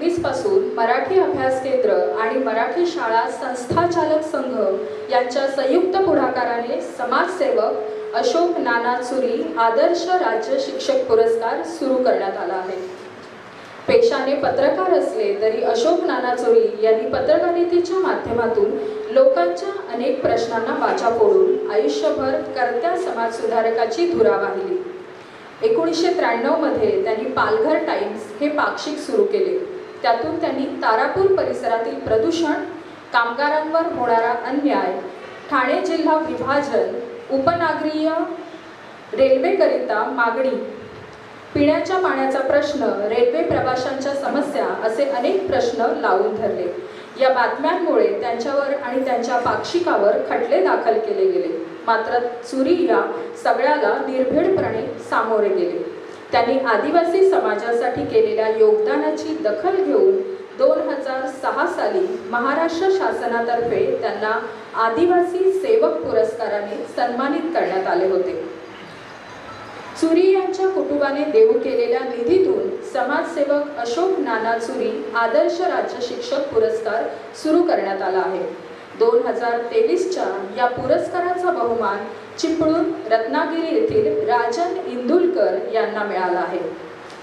एकवीसपासून मराठी अभ्यास केंद्र आणि मराठी शाळा संस्थाचालक संघ यांच्या संयुक्त पुढाकाराने समाजसेवक अशोक नाना चुरी आदर्श राज्य शिक्षक पुरस्कार सुरू करण्यात आला आहे. पेशाने पत्रकार असले तरी अशोक नाना चुरी यांनी पत्रकारितेच्या माध्यमातून लोकांच्या अनेक प्रश्नांना वाचा फोडून आयुष्यभर कर्त्या समाजसुधारकाची धुरा वाहिली. एकोणीसशे त्र्याण्णवमध्ये त्यांनी पालघर टाइम्स हे पाक्षिक सुरू केले. त्यातून त्यांनी तारापूर परिसरातील प्रदूषण कामगारांवर होणारा अन्याय ठाणे जिल्हा विभाजन उपनागरीय रेल्वेकरिता मागणी पिण्याच्या पाण्याचा प्रश्न रेल्वे प्रवाशांच्या समस्या असे अनेक प्रश्न लावून धरले. या बातम्यांमुळे त्यांच्यावर आणि त्यांच्या पाक्षिकावर खटले दाखल केले गेले. मात्र चुरी या सगळ्याला निर्भीडपणे सामोरे गेले. त्यांनी आदिवासी समाजासाठी केलेल्या योगदानाची दखल घेऊन दोन हजार सहा साली महाराष्ट्र शासनातर्फे त्यांना आदिवासी सेवक पुरस्काराने सन्मानित करण्यात आले होते. चुरी यांच्या कुटुंबाने देऊ केलेल्या निधीतून समाजसेवक अशोक नाना चुरी आदर्श राज्य शिक्षक पुरस्कार सुरू करण्यात आला आहे. दोन हजार तेवीसच्या या पुरस्काराचा बहुमान चिपळूण रत्नागिरी येथील राजन इंदुलकर यांना मिळाला आहे.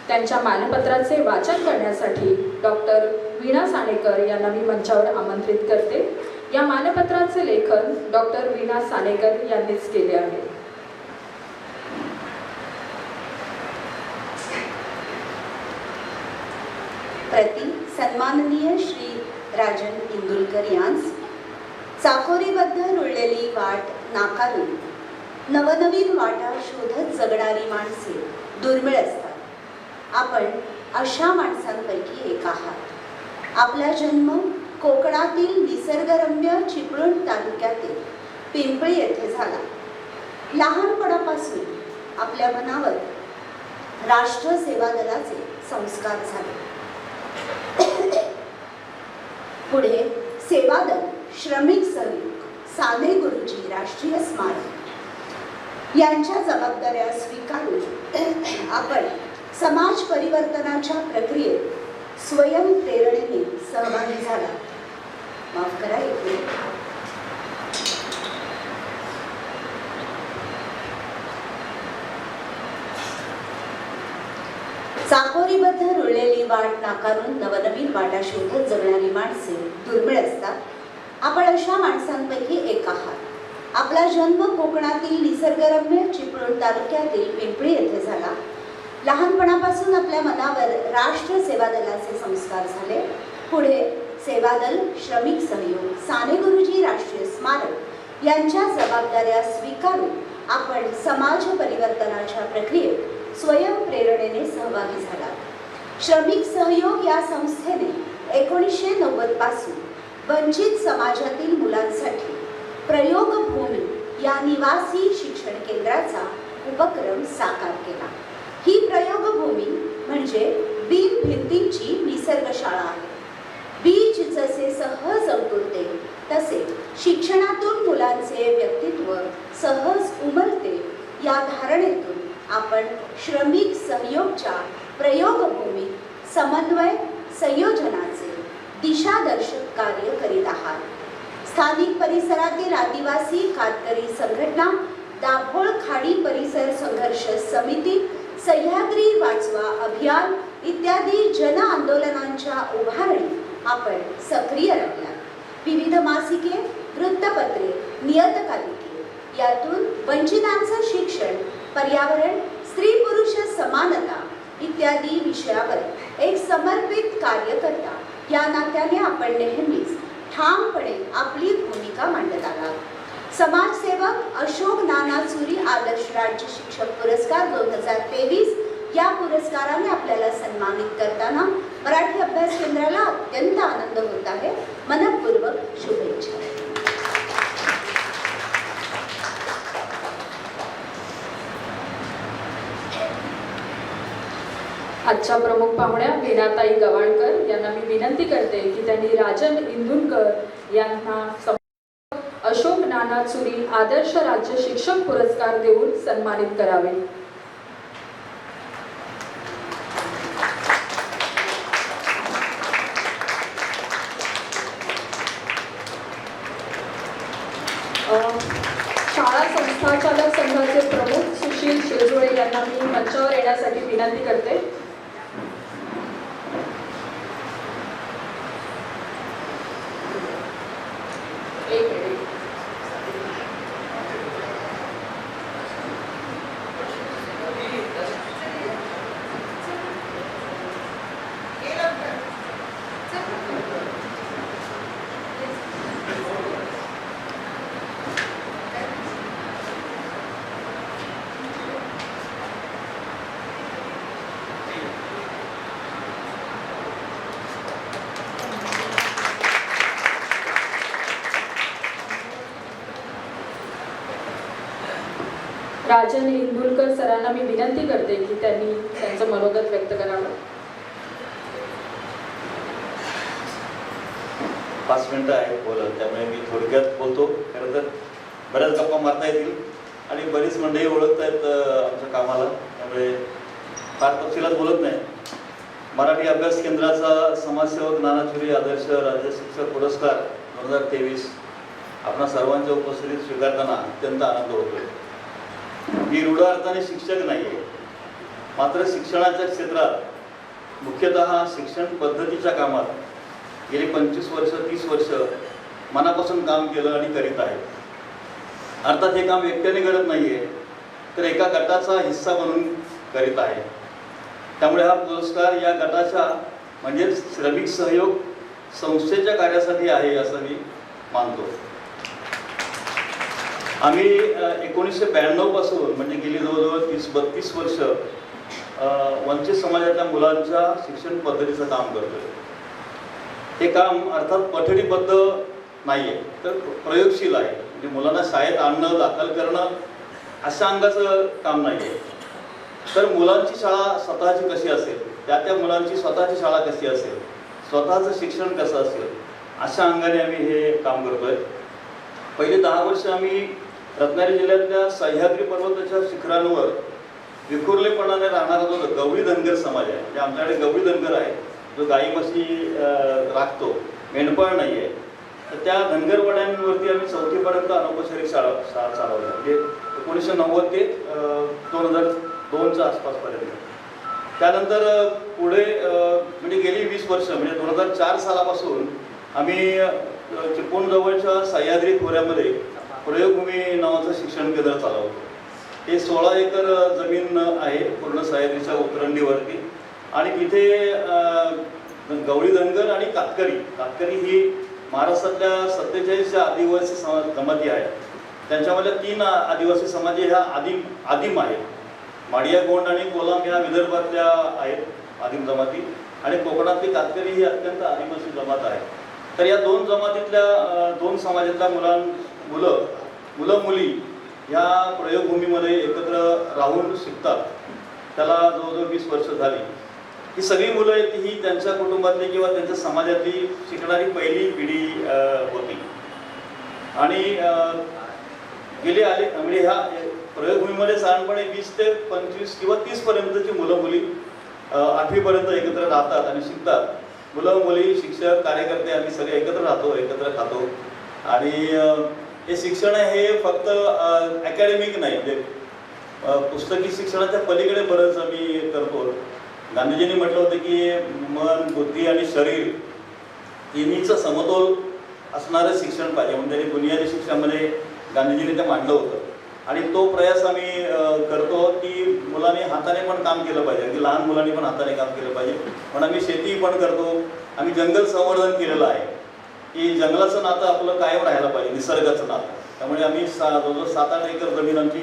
त्यांच्या मानपत्राचे वाचन करण्यासाठी डॉक्टर वीणा सानेकर यांना मी मंचावर आमंत्रित करते. या मानपत्राचे लेखन डॉक्टर वीणा सानेकर यांनीच केले आहे. प्रति सन्माननीय श्री राजन इंदुलकर यांस चाकोरीबद्ध रुळलेली वाट नाकारून नवनवीन वाटा शोधत जगणारी माणसे दुर्मिळ असतात. आपण अशा माणसांपैकी एक आहात. आपला जन्म कोकणातील निसर्गरम्य चिपळूण तालुक्यातील पिंपळी येथे झाला. लहानपणापासून आपल्या मनावर राष्ट्र सेवा दलाचे संस्कार झाले. पुढे सेवादल श्रमिक सहयोग साने गुरुजी राष्ट्रीय स्मारक. यांच्या जबाबदाऱ्या स्वीकारून आपण समाज परिवर्तनाच्या प्रक्रियेत स्वयंप्रेरणेने सहभागी झाला. माफ करा एक मिनिट. चाकोरीबद्ध रुळलेली वाट नाकारून नवनवीन वाटा शोधत जगणारी माणसे दुर्मिळ असतात. आपण अशा माणसांपैकी एक आहात. आपला जन्म कोकणातील निसर्गरम्य चिपळूण तालुक्यातील पिंपळी येथे झाला. लहानपणापासून आपल्या मनावर राष्ट्र सेवा दलाचे संस्कार झाले. पुढे सेवादल श्रमिक सहयोग साने गुरुजी राष्ट्रीय स्मारक यांच्या जबाबदाऱ्या स्वीकारून आपण समाज परिवर्तनाच्या प्रक्रियेत स्वयंप्रेरणेने सहभागी झाला श्रमिक सहयोग या संस्थेने एकोणीसशे नव्वदपासून वंचित समाजातील मुलांसाठी प्रयोगभूमी या निवासी शिक्षण केंद्राचा उपक्रम साकार केला. ही प्रयोगभूमी म्हणजे बिन भिंतींची निसर्गशाळा आहे. बीज जसे सहज अंकुरते तसे शिक्षणातून मुलांचे व्यक्तित्व सहज उमलते या धारणेतून आपण श्रमिक सहयोगच्या प्रयोगभूमीत समन्वय संयोजनाचे दिशादर्शक कार्य करीत आहात. स्थानिक परिसरातील आदिवासी कातकरी संघटना दाभोळ खाडी परिसर संघर्ष समिती सह्याद्री वाचवा अभियान इत्यादी जन आंदोलनांच्या उभारणीत आपण सक्रिय राहिला विविध मासिके वृत्तपत्रे नियतकालिके यातून वंचितांचं शिक्षण पर्यावरण स्त्री पुरुष समानता इत्यादी विषयावर एक समर्पित कार्य करता या नात्याने आपण नेहमीच ठामपणे आपली भूमिका मांडत आला समाजसेवक अशोक नाना चुरी आदर्श राज्य शिक्षक पुरस्कार दोन हजार तेवीस या पुरस्काराने आपल्याला सन्मानित करताना मराठी अभ्यास केंद्राला अत्यंत आनंद होत आहे. मनपूर्वक शुभेच्छा. आजच्या प्रमुख पाहुण्या वीणाताई गवाणकर यांना मी विनंती करते की त्यांनी राजन इंदुनकर यांना सम- अशोक नाना चुरी आदर्श राज्य शिक्षक पुरस्कार देऊन सन्मानित करावे सरांना मी मंचावर येण्यासाठी विनंती करते एक मिनिट राजन इंदुलकर सरांना मी विनंती करते की त्यांनी त्यांचं मनोगत व्यक्त करावं. पाच मिनटं आहेत बोलत त्यामुळे मी थोडक्यात बोलतो. खरं तर बऱ्याच गप्पा मारता येतील आणि बरीच मंडळी ओळखत आहेत आमच्या कामाला. त्यामुळे फार तपशिलात बोलत नाही. मराठी अभ्यास केंद्राचा समाजसेवक नानाचुरी आदर्श राज्य शिक्षक पुरस्कार दोन हजार तेवीस. आपणा सर्वांच्या उपस्थितीत स्वीकारताना अत्यंत आनंद होतोय. मी रूढ अर्थाने शिक्षक नाही आहे मात्र शिक्षणाच्या क्षेत्रात मुख्यतः शिक्षण पद्धतीच्या कामात गेली पंचवीस वर्ष तीस वर्ष मनापासून काम केलं आणि करीत आहे. अर्थात हे काम एकट्याने करत आहे तर एका गटाचा हिस्सा म्हणून करीत आहे. त्यामुळे हा पुरस्कार या गटाच्या म्हणजे श्रमिक सहयोग संस्थेच्या कार्यासाठी आहे असं मी मानतो. आम्ही एकोणीसशे ब्याण्णवपासून म्हणजे गेली जवळजवळ तीस बत्तीस वर्ष वंचित समाजातल्या मुलांच्या शिक्षण पद्धतीचं काम करतोय. हे काम अर्थात पठडीबद्ध नाही आहे तर प्रयोगशील आहे. म्हणजे मुलांना शाळेत आणणं दाखल करणं अशा अंगाचं काम नाही आहे तर मुलांची शाळा स्वतःची कशी असेल? त्या त्या मुलांची स्वतःची शाळा कशी असेल? स्वतःचं शिक्षण कसं असेल? अशा अंगाने आम्ही हे काम करतोय. पहिले दहा वर्ष आम्ही रत्नागिरी जिल्ह्यातल्या सह्याद्री पर्वताच्या शिखरांवर विखुरलेपणाने राहणारा जो गवळी धनगर समाज आहे म्हणजे आमच्याकडे गवळी धनगर आहे जो गाई म्हशी राखतो मेंढपाळ नाही आहे तर त्या धनगरवाड्यांवरती आम्ही चौथीपर्यंत अनौपचारिक शाळा शाळा चालवल्या. म्हणजे एकोणीसशे नव्वद ते दोन हजार दोनच्या आसपासपर्यंत. त्यानंतर पुढे म्हणजे गेली वीस वर्ष म्हणजे दोन हजार चार सालापासून आम्ही चिपळूणजवळच्या सह्याद्री खोऱ्यामध्ये प्रयोगभूमी नावाचं शिक्षण केंद्र चालवतो. हे सोळा एकर जमीन आहे पूर्ण सह्याद्रीच्या उतरंडीवरती आणि तिथे गवळी धनगर आणि कातकरी. कातकरी ही महाराष्ट्रातल्या सत्तेचाळीस ज्या आदिवासी समा जमाती आहेत. त्यांच्यामधल्या तीन आदिवासी समाज ह्या आदिम आदिम आहेत. माडिया गोंड आणि कोलाम ह्या विदर्भातल्या आहेत आदिम जमाती. आणि कोकणातली कातकरी ही अत्यंत आदिवासी जमात आहे. तर या दोन जमातीतल्या दोन समाजातल्या मुलां मुलं मुलं मुली या प्रयोगभूमीमध्ये एकत्र राहून शिकतात. त्याला जवळजवळ वीस वर्ष झाली. ही सगळी मुलं आहेत ही त्यांच्या कुटुंबातली किंवा त्यांच्या समाजातली शिकणारी पहिली पिढी होती. आणि गेले आले म्हणजे ह्या प्रयोगभूमीमध्ये साधारणपणे वीस ते पंचवीस किंवा तीसपर्यंतची मुलं मुली आठवीपर्यंत एकत्र राहतात आणि शिकतात. मुलं मुली शिक्षक कार्यकर्ते आम्ही सगळे एकत्र राहतो एकत्र खातो. आणि हे शिक्षण हे फक्त अकॅडमिक नाही. म्हणजे पुस्तकी शिक्षणाच्या पलीकडे बरंच आम्ही करतो. गांधीजींनी म्हटलं होतं की मन बुद्धी आणि शरीर तिन्हीचं समतोल असणारं शिक्षण पाहिजे. म्हणजे बुनियादी शिक्षणामध्ये गांधीजींनी ते मांडलं होतं. आणि तो प्रयास आम्ही करतो की मुलांनी हाताने पण काम केलं पाहिजे. अगदी लहान मुलांनी पण हाताने काम केलं पाहिजे. पण आम्ही शेती पण करतो. आम्ही जंगल संवर्धन केलेलं आहे. की जंगलाचं नातं आपलं कायम राहायला पाहिजे निसर्गाचं नातं. त्यामुळे आम्ही सा जवळजवळ सात आठ एकर जमीन आमची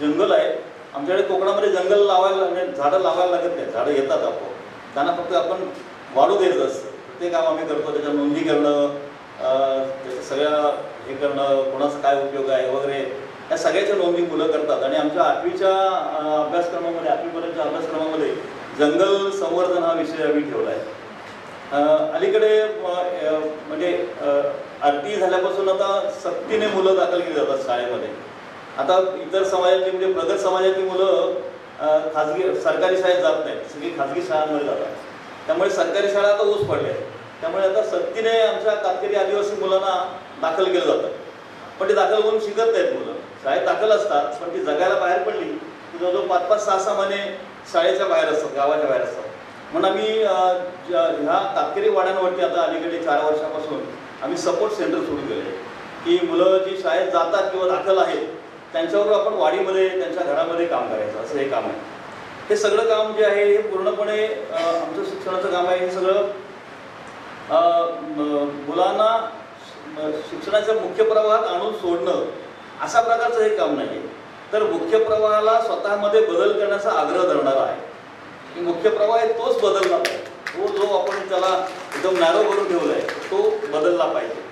जंगल आहे. आमच्याकडे कोकणामध्ये जंगल लावायला म्हणजे झाडं लावायला लागत नाही झाडं येतात आपण त्यांना फक्त आपण वाढू द्यायचं असतं. ते काम आम्ही करतो. त्याच्या नोंदी करणं त्याचं त्याच्या सगळ्या हे करणं कोणाचा काय उपयोग आहे वगैरे या सगळ्याच्या नोंदी मुलं करतात. आणि आमच्या आठवीच्या अभ्यासक्रमामध्ये आठवीपर्यंतच्या अभ्यासक्रमामध्ये जंगल संवर्धन हा विषय आम्ही ठेवला आहे. अलीकडे म्हणजे आरती झाल्यापासून आता सक्तीने मुलं दाखल केली जातात शाळेमध्ये. आता इतर समाजातली म्हणजे प्रगत समाजातली मुलं खाजगी सरकारी शाळेत जात नाहीत. सगळी खाजगी शाळांमध्ये जातात. त्यामुळे सरकारी शाळा आता ऊस पडल्या आहेत. त्यामुळे आता सक्तीने आमच्या कातकरी आदिवासी मुलांना दाखल केलं जातं. पण ते दाखल होऊन शिकत नाहीत मुलं. शाळेत दाखल असतात पण ती जगायला बाहेर पडली की की जवळजवळ पाच पाच सहा सहा महिने शाळेच्या बाहेर असतात गावाच्या बाहेर असतात. म्हणून आम्ही ह्या तापकेरी वाड्यांवरती आता अलीकडे चार वर्षापासून आम्ही सपोर्ट सेंटर सुरू केले की मुलं जी शाळेत जातात किंवा दाखल आहेत त्यांच्यावर आपण वाडीमध्ये त्यांच्या घरामध्ये काम करायचं असं हे काम आहे. हे सगळं काम जे आहे हे पूर्णपणे आमचं शिक्षणाचं काम आहे. हे सगळं मुलांना शिक्षणाच्या मुख्य प्रवाहात आणून सोडणं अशा प्रकारचं हे काम नाही आहे तर मुख्य प्रवाहाला स्वतःमध्ये बदल करण्याचा आग्रह धरणारा आहे. की मुख्य प्रवाह आहे तोच बदलला पाहिजे. तो जो आपण त्याला एकदम नॅरो करून ठेवला आहे तो बदलला पाहिजे.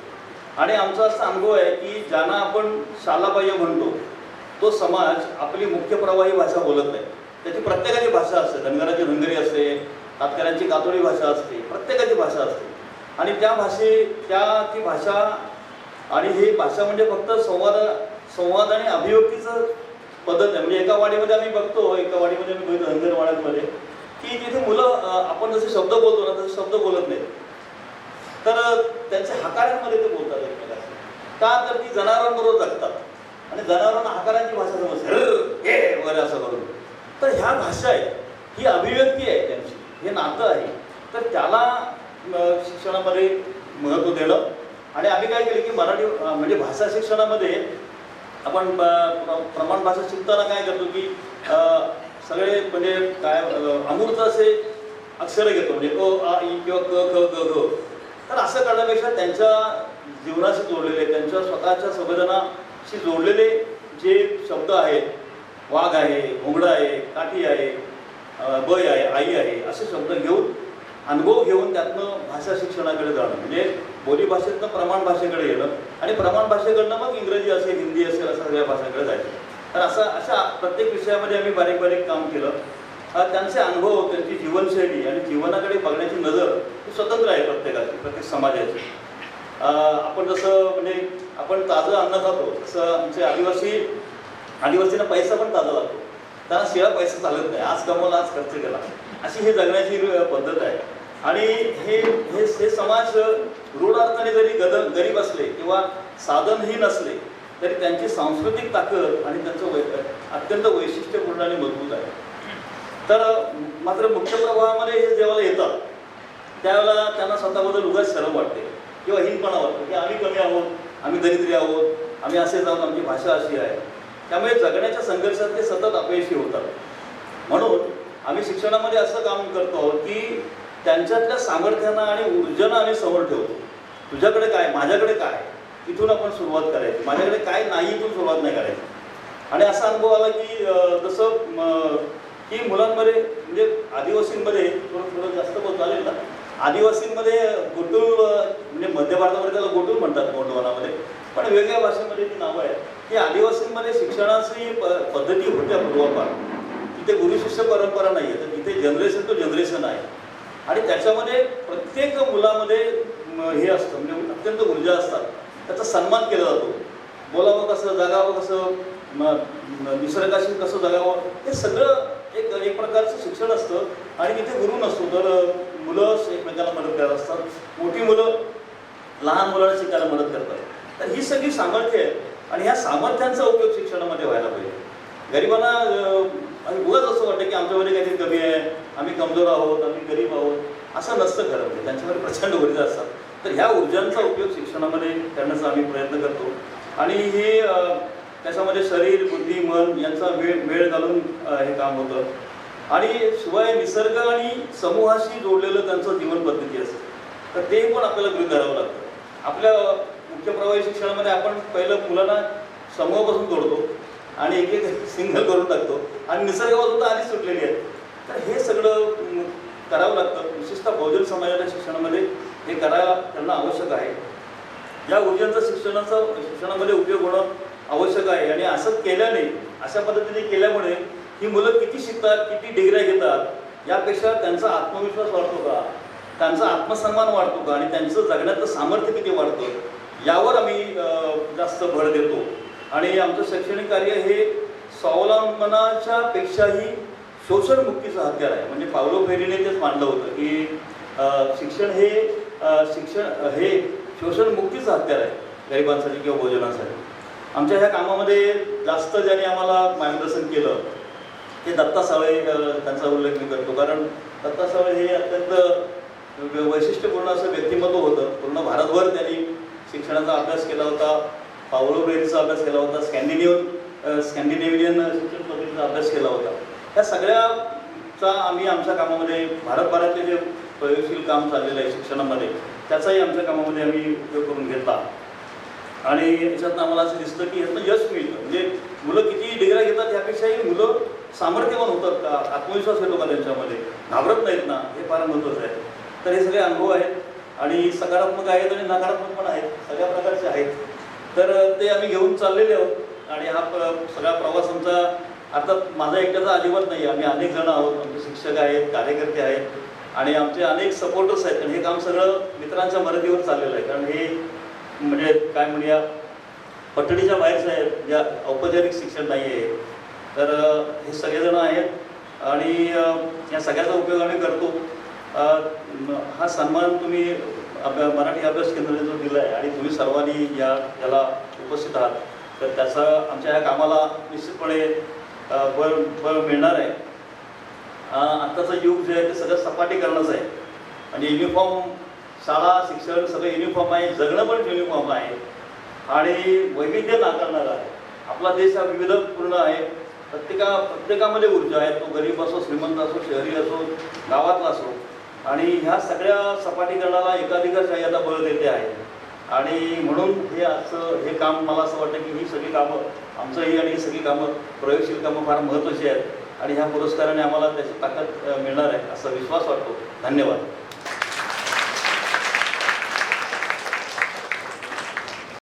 आणि आमचा असा अनुभव आहे की ज्यांना आपण शालाबाह्य म्हणतो तो समाज आपली मुख्य प्रवाही भाषा बोलत नाही. त्याची प्रत्येकाची भाषा असते. धनगराची धनगरी असते कातकऱ्यांची कातोळी भाषा असते प्रत्येकाची भाषा असते. आणि त्या भाषे त्या ती भाषा आणि ही भाषा म्हणजे फक्त संवाद संवाद आणि अभिव्यक्तीचं पद्धत आहे म्हणजे एका वाडीमध्ये आम्ही बघतो एका वाडीमध्ये आम्ही बघितलं धनगर वाड्यांमध्ये की तिथे मुलं आपण जसे शब्द बोलतो ना तसे शब्द बोलत नाहीत. तर त्यांच्या हकारांमध्ये ते बोलतात एकमेकांशी. का तर ती जनावरांबरोबर जगतात. आणि जनावरांना हकारांची भाषा समजते. हे वगैरे असं करून. तर ह्या भाषा आहे. ही अभिव्यक्ती आहे त्यांची. हे नातं आहे. तर त्याला शिक्षणामध्ये महत्त्व देणं. आणि आम्ही काय केलं की मराठी म्हणजे भाषा शिक्षणामध्ये आपण प्र- प्रमाण भाषा शिकताना काय करतो की सगळे म्हणजे काय अमूर्त असे अक्षरं घेतो म्हणजे क आ इ किंवा क ख ग घ. तर असं करण्यापेक्षा त्यांच्या जीवनाशी जोडलेले त्यांच्या स्वतःच्या संवेदनाशी जोडलेले जे शब्द आहेत वाघ आहे घोंगडा आहे काठी आहे बय आहे आई आहे असे शब्द घेऊन अनुभव घेऊन त्यातनं भाषा शिक्षणाकडे जाणं. म्हणजे बोलीभाषेतनं प्रमाण भाषेकडे येणं आणि प्रमाण भाषेकडनं मग इंग्रजी असेल हिंदी असेल अशा सगळ्या भाषांकडे जायचं. तर असं अशा प्रत्येक विषयामध्ये आम्ही बारीक बारीक काम केलं. त्यांचे अनुभव त्यांची जीवनशैली आणि जीवनाकडे बघण्याची नजर ही स्वतंत्र आहे प्रत्येकाची प्रत्येक समाजाची. आपण जसं म्हणजे आपण ताजं अन्न खातो तसं आमचे आदिवासी आदिवासींना पैसा पण ताजा लागतो. त्यांना शिवाय पैसा चालत नाही आज कमवला आज खर्च केला. अशी ही जगण्याची पद्धत आहे. आणि हे हे हे समाज रूढ अर्थाने जरी गद गरीब असले किंवा साधनही नसले तरी त्यांची सांस्कृतिक ताकद आणि त्यांचं वै अत्यंत वैशिष्ट्यपूर्ण आणि मजबूत आहे. तर मात्र मुख्य प्रवाहामध्ये हे जेव्हा येतात त्यावेळेला त्यांना स्वतःबद्दल उगाच शरम वाटते. किंवा हिनपणा वाटतो की आम्ही कमी आहोत आम्ही दरिद्री आहोत आम्ही असे जाऊन आमची भाषा अशी आहे. त्यामुळे जगण्याच्या संघर्षात ते सतत अपयशी होतात. म्हणून आम्ही शिक्षणामध्ये असं काम करतो आहोत की त्यांच्यातल्या सामर्थ्यांना आणि ऊर्जांना आम्ही समोर ठेवतो. तुझ्याकडे काय? माझ्याकडे काय? इथून आपण सुरुवात करायची. माझ्याकडे काय नाही इथून सुरुवात नाही करायची. आणि असा अनुभव आला की जसं की मुलांमध्ये म्हणजे आदिवासींमध्ये थोडं थोडं जास्त बोलत चालेल ना? आदिवासींमध्ये गोटूळ म्हणजे मध्य भारतामध्ये त्याला गोटूळ म्हणतात गोंडवानामध्ये. पण वेगळ्या भाषेमध्ये ती नावं आहेत. की आदिवासींमध्ये शिक्षणाची प- पद्धती होत्या पूर्वापार. तिथे गुरुशिष्य परंपरा नाही आहे. तर तिथे जनरेशन टू जनरेशन आहे. आणि त्याच्यामध्ये प्रत्येक मुलामध्ये हे असतं म्हणजे अत्यंत ऊर्जा असतात. त्याचा सन्मान केला जातो. बोलावं कसं जगावं कसं निसर्गाशी कसं जगावं हे सगळं एक एक प्रकारचं शिक्षण असतं. आणि तिथे गुरु नसतो तर मुलं एकमेकांना मदत करत असतात. मोठी मुलं लहान मुलांना शिकायला मदत करतात. तर ही सगळी सामर्थ्य आहेत. आणि ह्या सामर्थ्यांचा उपयोग शिक्षणामध्ये व्हायला पाहिजे. गरिबांना आणि उगाच असं वाटतं की आमच्यामध्ये काहीतरी कमी आहे. आम्ही कमजोर आहोत आम्ही गरीब आहोत. असं नसतं खरं म्हणजे त्यांच्यामध्ये प्रचंड ऊर्जा असतात. तर ह्या ऊर्जांचा उपयोग शिक्षणामध्ये करण्याचा आम्ही प्रयत्न करतो. आणि हे त्याच्यामध्ये शरीर बुद्धी मन यांचा वेळ वेळ घालून हे काम होतं. आणि शिवाय निसर्ग आणि समूहाशी जोडलेलं त्यांचं जीवन पद्धती असते. तर ते पण आपल्याला गृहीत धरावं लागतं. आपल्या मुख्य प्रवाही शिक्षणामध्ये आपण पहिलं मुलांना समूहापासून जोडतो आणि एक एक सिंगल करून टाकतो. आणि निसर्गापासून तर आधीच सुटलेली आहे तर हे सगळं करावं लागतं. विशेषतः बहुजन समाजाच्या शिक्षणामध्ये हे करायला त्यांना आवश्यक आहे. या ऊर्जांचा शिक्षणाचा शिक्षणामध्ये उपयोग होणं आवश्यक आहे. आणि असं केल्याने अशा पद्धतीने केल्यामुळे ही मुलं किती शिकतात किती डिग्र्या घेतात यापेक्षा त्यांचा आत्मविश्वास वाढतो का? त्यांचा आत्मसन्मान वाढतो का? आणि त्यांचं जगण्याचं सामर्थ्य किती वाढतं? यावर आम्ही जास्त भर देतो. आणि आमचं शैक्षणिक कार्य हे स्वावलंबनाच्या पेक्षाही शोषणमुक्तीचं हत्यार आहे. म्हणजे पावलो फेरीने तेच मांडलं होतं की शिक्षण हे शिक्षण हे शोषणमुक्तीचं हत्यार आहे गरिबांसाठी किंवा भोजनासाठी आमच्या ह्या कामामध्ये जास्त ज्यांनी आम्हाला मार्गदर्शन केलं ते दत्ता सावळे त्यांचा उल्लेख मी करतो. कारण दत्ता सावळे हे अत्यंत वैशिष्ट्यपूर्ण असं व्यक्तिमत्व होतं. पूर्ण भारतभर त्यांनी शिक्षणाचा अभ्यास केला होता. पावलो ब्रेरीचा अभ्यास केला होता. स्कॅन्डिनेव्हन स्कॅन्डिनेव्हियन शिक्षण पद्धतीचा अभ्यास केला होता. या चा आम्ही आमच्या कामामध्ये भारतभरातले जे प्रयोगशील काम चाललेलं आहे शिक्षणामध्ये त्याचाही आमच्या कामामध्ये आम्ही उपयोग करून घेतला. आणि याच्यातनं आम्हाला असं दिसतं की यातनं यश मिळतं. म्हणजे मुलं किती डिग्र्या घेतात यापेक्षाही मुलं सामर्थ्यवान होतात का? आत्मविश्वास येतो का त्यांच्यामध्ये. घाबरत नाहीत ना? हे फार महत्त्वाचं आहे. तर हे सगळे अनुभव आहेत. आणि सकारात्मक आहेत आणि नकारात्मक पण आहेत. सगळ्या प्रकारचे आहेत. तर ते आम्ही घेऊन चाललेले आहोत. आणि हा सगळा प्रवास आमचा अर्थात माझा एकट्याचा अजिबात नाही आम्ही अनेक जण आहोत आमचे शिक्षक आहेत कार्यकर्ते आहेत आणि आमचे अनेक सपोर्टर्स आहेत. आणि हे काम सगळं मित्रांच्या मदतीवर चाललेलं आहे. कारण हे म्हणजे काय म्हणूया पठडीच्या बाहेरचं आहे ज्या औपचारिक शिक्षण नाही आहे तर हे सगळेजण आहेत. आणि या सगळ्याचा उपयोग आम्ही करतो. हा सन्मान तुम्ही अभ्या मराठी अभ्यास केंद्राने जो दिला आहे आणि तुम्ही सर्वांनी या याला उपस्थित आहात तर त्याचा आमच्या या कामाला निश्चितपणे बळ बळ मिळणार आहे. आत्ताचं युग जे आहे ते सगळं सपाटीकरणच आहे. आणि युनिफॉर्म शाळा शिक्षण सगळं युनिफॉर्म आहे जगणं पण युनिफॉर्म आहे. आणि वैविध्य नाकारणारा आहे. आपला देश हा विविधपूर्ण आहे. प्रत्येका प्रत्येकामध्ये ऊर्जा आहे. तो गरीब असो श्रीमंत असो शहरी असो गावातला असो. आणि ह्या सगळ्या सपाटीकरणाला एकाधिकारशाही आता बळ देते आहे. आणि म्हणून हे असं हे काम मला असं वाटतं की ही सगळी कामं आमचं ही आणि ही सगळी कामं प्रयोगशील कामं फार महत्त्वाची आहेत आणि ह्या पुरस्काराने आम्हाला त्याची ताकद मिळणार आहे असा विश्वास वाटतो. धन्यवाद.